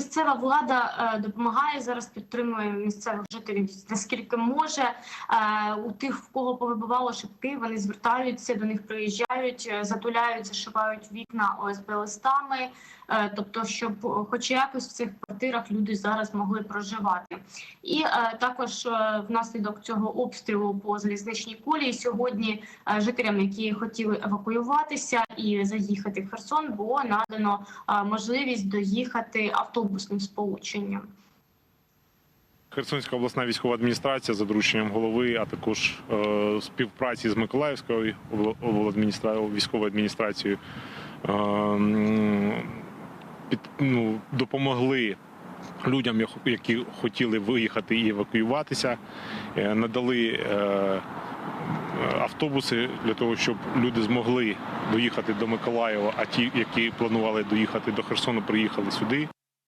місцева влада е, допомагає зараз, підтримує місцевих жителів наскільки може. Е, У тих, в кого повибивало шибки, вони звертаються до них, приїжджають, е, затуляють, зашивають вікна ОСБ листами. Тобто, щоб хоч якось в цих квартирах люди зараз могли проживати. І також внаслідок цього обстрілу по залізничній колії сьогодні жителям, які хотіли евакуюватися і заїхати в Херсон, було надано можливість доїхати автобусним сполученням. Херсонська обласна військова адміністрація за дорученням голови, а також е, співпраці з Миколаївською обл- обладміністра- військовою адміністрацією е, під, ну, допомогли людям, які хотіли виїхати і евакуюватися, е, надали е, автобуси для того, щоб люди змогли доїхати до Миколаєва, а ті, які планували доїхати до Херсону, приїхали сюди.